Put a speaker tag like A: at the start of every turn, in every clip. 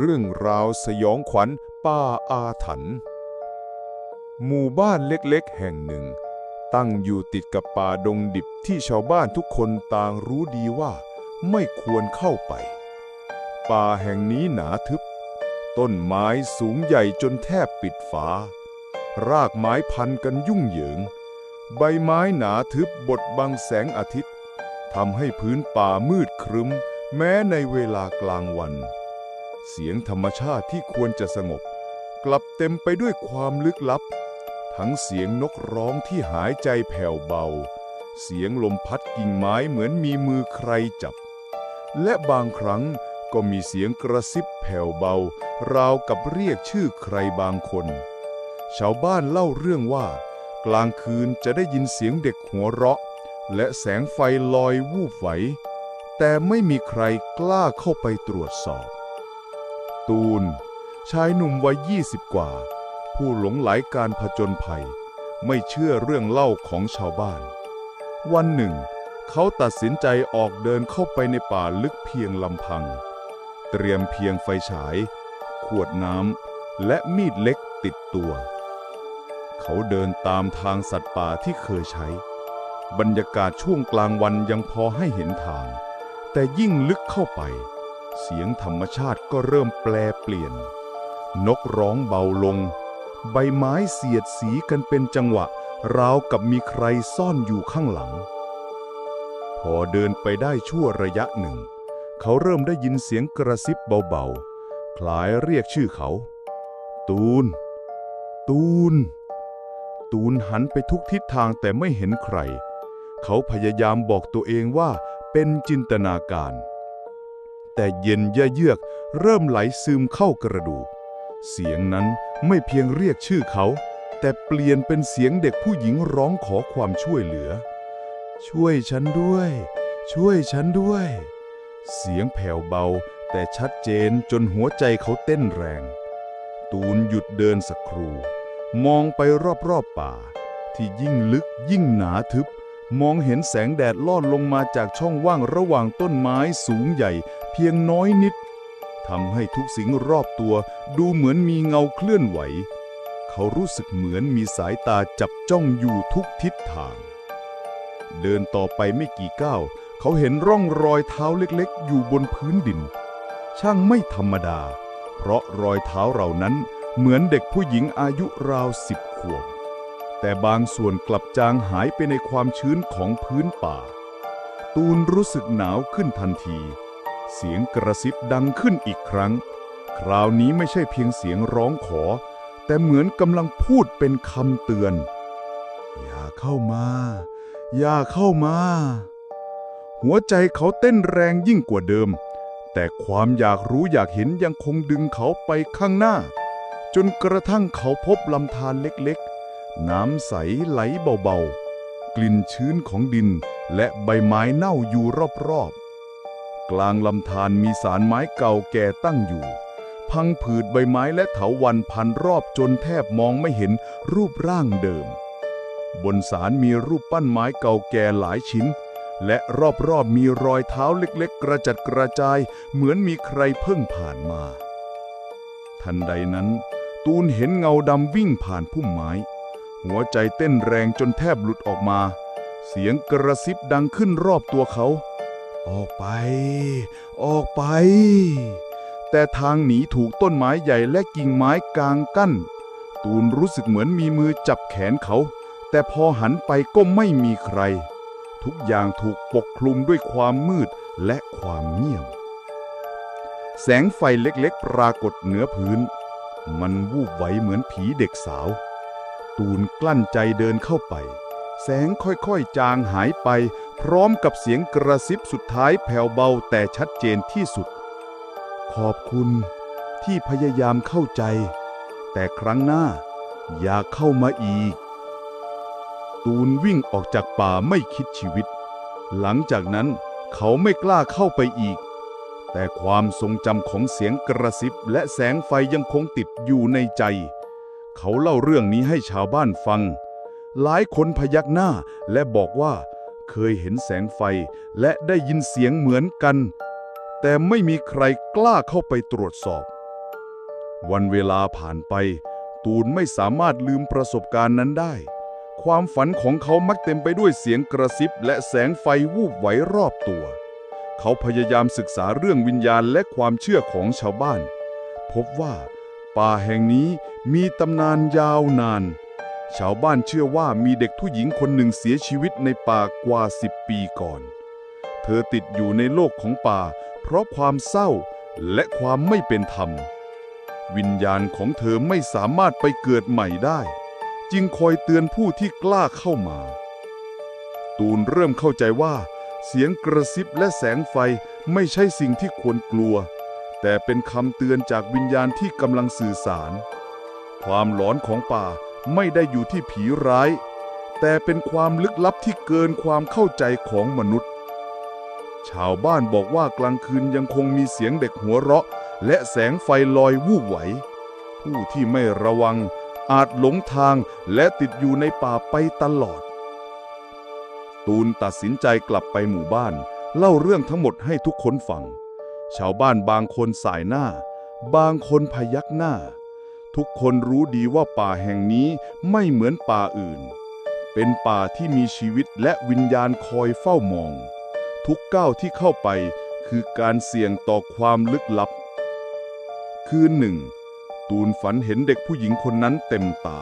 A: เรื่องราวสยองขวัญป้าอาถรรพ์หมู่บ้านเล็กๆ แห่งหนึ่ง ตั้งอยู่ติดกับป่าดงดิบที่ชาวบ้านทุกคนต่างรู้ดีว่าไม่ควรเข้าไป ป่าแห่งนี้หนาทึบ ต้นไม้สูงใหญ่จนแทบปิดฟ้ารากไม้พันกันยุ่งเหยิง ใบไม้หนาทึบบดบังแสงอาทิตย์ทำให้พื้นป่ามืดครึ้ม แม้ในเวลากลางวัน เสียงธรรมชาติที่ควรจะสงบ กลับเต็มไปด้วยความลึกลับ ทั้งเสียงนกร้องที่หายใจแผ่วเบา เสียงลมพัดกิ่งไม้เหมือนมีมือใครจับ และบางครั้งก็มีเสียงกระซิบแผ่วเบา ราวกับเรียกชื่อใครบางคน ชาวบ้านเล่าเรื่องว่า กลางคืนจะได้ยินเสียงเด็กหัวเราะ และแสงไฟลอยวูบไหว แต่ไม่มีใครกล้าเข้าไปตรวจสอบ ตูน ชายหนุ่มวัยยี่สิบกว่า ผู้หลงไหลการผจญภัย ไม่เชื่อเรื่องเล่าของชาวบ้าน วันหนึ่ง เขาตัดสินใจออกเดินเข้าไปในป่าลึกเพียงลำพัง เตรียมเพียงไฟฉาย ขวดน้ำและมีดเล็กติดตัว เขาเดินตามทางสัตว์ป่าที่เคยใช้ บรรยากาศช่วงกลางวันยังพอให้เห็นทาง แต่ยิ่งลึกเข้าไป เสียงธรรมชาติก็เริ่มแปลเปลี่ยน นกร้องเบาลง ใบไม้เสียดสีกันเป็นจังหวะ ราวกับมีใครซ่อนอยู่ข้างหลัง พอเดินไปได้ชั่วระยะหนึ่ง เขาเริ่มได้ยินเสียงกระซิบเบาๆ คล้ายเรียกชื่อเขา ตูน ตูน ตูนหันไปทุกทิศทางแต่ไม่เห็นใคร เขาพยายามบอกตัวเองว่าเป็นจินตนาการ แต่เย็นเยือกเริ่มไหลซึมเข้ากระดูก เสียงนั้นไม่เพียงเรียกชื่อเขา แต่เปลี่ยนเป็นเสียงเด็กผู้หญิงร้องขอความช่วยเหลือ ช่วยฉันด้วย ช่วยฉันด้วย เสียงแผ่วเบาแต่ชัดเจนจนหัวใจเขาเต้นแรง ตูนหยุดเดินสักครู่ มองไปรอบๆป่า ที่ยิ่งลึกยิ่งหนาทึบ มองเห็นแสงแดดลอดลงมาจากช่องว่างระหว่างต้นไม้สูงใหญ่ พียงน้อยนิดทำให้ทุกสิ่งรอบตัวดูเหมือนมีเงาเคลื่อนไหว เขารู้สึกเหมือนมีสายตาจับจ้องอยู่ทุกทิศทาง เดินต่อไปไม่กี่ก้าว เขาเห็นร่องรอยเท้าเล็กๆ อยู่บนพื้นดิน ช่างไม่ธรรมดา เพราะรอยเท้าเหล่านั้นเหมือนเด็กผู้หญิงอายุราวสิบขวบ แต่บางส่วนกลับจางหายไปในความชื้นของพื้นป่า ตูนรู้สึกหนาวขึ้นทันทีเเสียงกระซิบดังขึ้นอีกครั้ง คราวนี้ไม่ใช่เพียงเสียงร้องขอ แต่เหมือนกำลังพูดเป็นคำเตือน อย่าเข้ามา อย่าเข้ามา หัวใจเขาเต้นแรงยิ่งกว่าเดิม แต่ความอยากรู้อยากเห็นยังคงดึงเขาไปข้างหน้า จนกระทั่งเขาพบลำธารเล็กๆ น้ำใสไหลเบาๆ กลิ่นชื้นของดินและใบไม้เน่าอยู่รอบๆ กลางลำธารมีสารไม้เก่าแก่ตั้งอยู่ พังผืดใบไม้และเถาวันพันรอบจนแทบมองไม่เห็นรูปร่างเดิม บนสารมีรูปปั้นไม้เก่าแก่หลายชิ้น และรอบๆมีรอยเท้าเล็กๆ กระจัดกระจาย เหมือนมีใครเพิ่งผ่านมา ทันใดนั้น ตูนเห็นเงาดำวิ่งผ่านพุ่มไม้ หัวใจเต้นแรงจนแทบหลุดออกมา เสียงกระซิบดังขึ้นรอบตัวเขา ออกไป ออกไป แต่ทางหนีถูกต้นไม้ใหญ่และกิ่งไม้กางกั้น ตูนรู้สึกเหมือนมีมือจับแขนเขา แต่พอหันไปก็ไม่มีใคร ทุกอย่างถูกปกคลุมด้วยความมืดและความเงียบ แสงไฟเล็กๆ ปรากฏเหนือพื้น มันวูบไหวเหมือนผีเด็กสาว ตูนกลั้นใจเดินเข้าไป แสงค่อยๆ จางหายไป พร้อมกับเสียงกระซิบสุดท้ายแผ่วเบาแต่ชัดเจนที่สุด ขอบคุณที่พยายามเข้าใจ แต่ครั้งหน้าอย่าเข้ามาอีก ตูนวิ่งออกจากป่าไม่คิดชีวิต หลังจากนั้นเขาไม่กล้าเข้าไปอีก แต่ความทรงจำของเสียงกระซิบและแสงไฟยังคงติดอยู่ในใจ เขาเล่าเรื่องนี้ให้ชาวบ้านฟัง หลายคนพยักหน้าและบอกว่า เคยเห็นแสงไฟและได้ยินเสียงเหมือนกัน แต่ไม่มีใครกล้าเข้าไปตรวจสอบ วันเวลาผ่านไป ตูนไม่สามารถลืมประสบการณ์นั้นได้ ความฝันของเขามักเต็มไปด้วยเสียงกระซิบและแสงไฟวูบไหวรอบตัว เขาพยายามศึกษาเรื่องวิญญาณและความเชื่อของชาวบ้าน พบว่า ป่าแห่งนี้มีตำนานยาวนาน ชาวบ้านเชื่อว่ามีเด็กผู้หญิงคนหนึ่งเสียชีวิตในป่ากว่าสิบปีก่อน เธอติดอยู่ในโลกของป่า เพราะความเศร้าและความไม่เป็นธรรม วิญญาณของเธอไม่สามารถไปเกิดใหม่ได้ จึงคอยเตือนผู้ที่กล้าเข้ามา ตูนเริ่มเข้าใจว่า เสียงกระซิบและแสงไฟไม่ใช่สิ่งที่ควรกลัว แต่เป็นคำเตือนจากวิญญาณที่กำลังสื่อสาร ความหลอนของป่า ไม่ได้อยู่ที่ผีร้าย แต่เป็นความลึกลับที่เกินความเข้าใจของมนุษย์ ชาวบ้านบอกว่ากลางคืนยังคงมีเสียงเด็กหัวเราะ และแสงไฟลอยวูบไหว ผู้ที่ไม่ระวังอาจหลงทางและติดอยู่ในป่าไปตลอด ตูนตัดสินใจกลับไปหมู่บ้าน เล่าเรื่องทั้งหมดให้ทุกคนฟัง ชาวบ้านบางคนสายหน้า บางคนพยักหน้า ทุกคนรู้ดีว่าป่าแห่งนี้ไม่เหมือนป่าอื่น เป็นป่าที่มีชีวิตและวิญญาณคอยเฝ้ามอง ทุกก้าวที่เข้าไปคือการเสี่ยงต่อความลึกลับ คืนหนึ่ง ตูนฝันเห็นเด็กผู้หญิงคนนั้นเต็มตา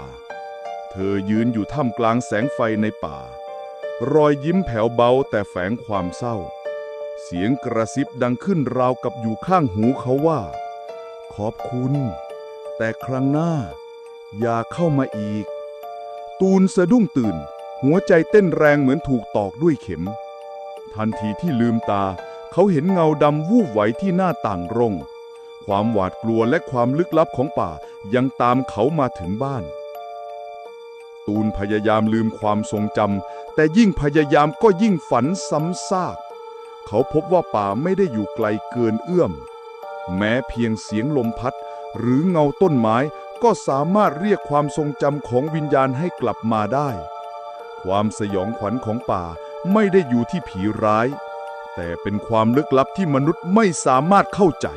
A: เธอยืนอยู่ท่ามกลางแสงไฟในป่า รอยยิ้มแผ่วเบาแต่แฝงความเศร้า เสียงกระซิบดังขึ้นราวกับอยู่ข้างหูเขาว่า ขอบคุณ แต่ครั้งหน้า อย่าเข้ามาอีก ตูนสะดุ้งตื่น หัวใจเต้นแรงเหมือนถูกตอกด้วยเข็ม ทันทีที่ลืมตา เขาเห็นเงาดำวูบไหวที่หน้าต่างร่ง ความหวาดกลัวและความลึกลับของป่ายังตามเขามาถึงบ้าน ตูนพยายามลืมความทรงจำแต่ยิ่งพยายามก็ยิ่งฝันซ้ำซากเขาพบว่าป่าไม่ได้อยู่ไกลเกินเอื้อม แม้เพียงเสียงลมพัด หรือเงาต้นไม้ก็สามารถเรียกความทรงจำของวิญญาณให้กลับมาได้ ความสยองขวัญของป่าไม่ได้อยู่ที่ผีร้าย แต่เป็นความลึกลับที่มนุษย์ไม่สามารถเข้าใจ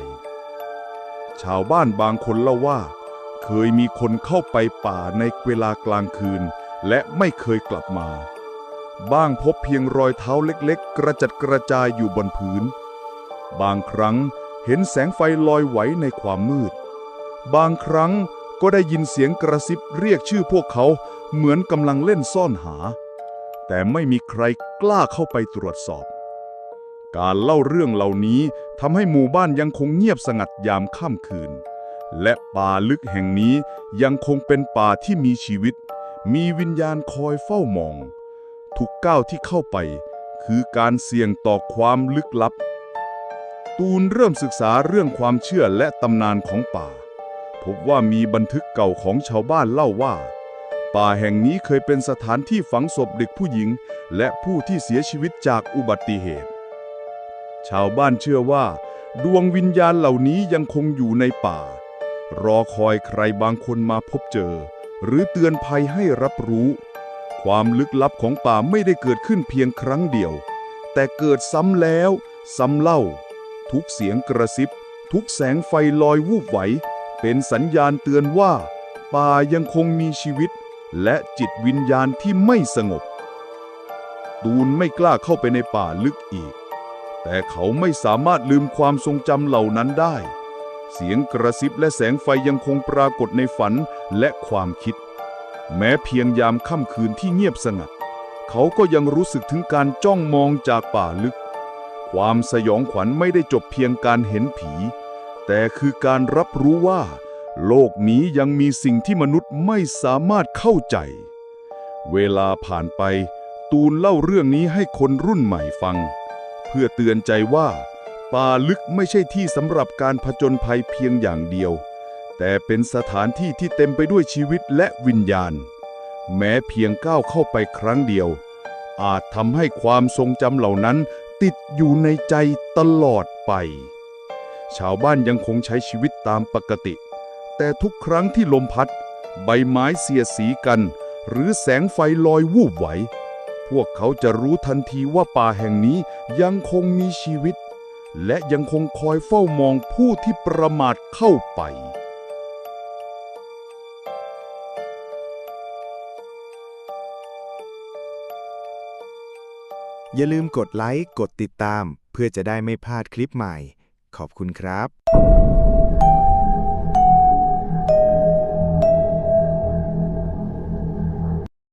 A: ชาวบ้านบางคนเล่าว่า เคยมีคนเข้าไปป่าในเวลากลางคืน และไม่เคยกลับมา บ้างพบเพียงรอยเท้าเล็กๆ กระจัดกระจายอยู่บนพื้น บางครั้งเห็นแสงไฟลอยไหวในความมืด บางครั้งก็ได้ยินเสียงกระซิบเรียกชื่อพวกเขาเหมือนกำลังเล่นซ่อนหา แต่ไม่มีใครกล้าเข้าไปตรวจสอบ การเล่าเรื่องเหล่านี้ทำให้หมู่บ้านยังคงเงียบสงัดยามค่ำคืน และป่าลึกแห่งนี้ยังคงเป็นป่าที่มีชีวิต มีวิญญาณคอยเฝ้ามอง ทุกก้าวที่เข้าไป คือการเสี่ยงต่อความลึกลับ ตูนเริ่มศึกษาเรื่องความเชื่อและตำนานของป่า บว่ามีบันทึกเก่าของชาวบ้านเล่าว่า ป่าแห่งนี้เคยเป็นสถานที่ฝังศพเด็กผู้หญิง และผู้ที่เสียชีวิตจากอุบัติเหตุ ชาวบ้านเชื่อว่า ดวงวิญญาณเหล่านี้ยังคงอยู่ในป่า รอคอยใครบางคนมาพบเจอ หรือเตือนภัยให้รับรู้ ความลึกลับของป่าไม่ได้เกิดขึ้นเพียงครั้งเดียว แต่เกิดซ้ำแล้ว ซ้ำเล่า ทุกเสียงกระซิบ ทุกแสงไฟลอยวูบไหว เป็นสัญญาณเตือนว่า ป่ายังคงมีชีวิต และจิตวิญญาณที่ไม่สงบ ตูนไม่กล้าเข้าไปในป่าลึกอีก แต่เขาไม่สามารถลืมความทรงจำเหล่านั้นได้ เสียงกระซิบและแสงไฟยังคงปรากฏในฝันและความคิด แม้เพียงยามค่ำคืนที่เงียบสงัด เขาก็ยังรู้สึกถึงการจ้องมองจากป่าลึก ความสยองขวัญไม่ได้จบเพียงการเห็นผี แต่คือการรับรู้ว่า โลกนี้ยังมีสิ่งที่มนุษย์ไม่สามารถเข้าใจ เวลาผ่านไป ตูนเล่าเรื่องนี้ให้คนรุ่นใหม่ฟัง เพื่อเตือนใจว่าป่าลึกไม่ใช่ที่สำหรับการผจญภัยเพียงอย่างเดียว แต่เป็นสถานที่ที่เต็มไปด้วยชีวิตและวิญญาณ แม้เพียงก้าวเข้าไปครั้งเดียว อาจทำให้ความทรงจำเหล่านั้นติดอยู่ในใจตลอดไป ชาวบ้านยังคงใช้ชีวิตตามปกติ แต่ทุกครั้งที่ลมพัด ใบไม้เสียสีกัน หรือแสงไฟลอยวูบไหว พวกเขาจะรู้ทันทีว่าป่าแห่งนี้ยังคงมีชีวิต และยังคงคอยเฝ้ามองผู้ที่ประมาทเข้าไป
B: อย่าลืมกดไลค์ กดติดตาม เพื่อจะได้ไม่พลาดคลิปใหม่ ขอบคุณครับ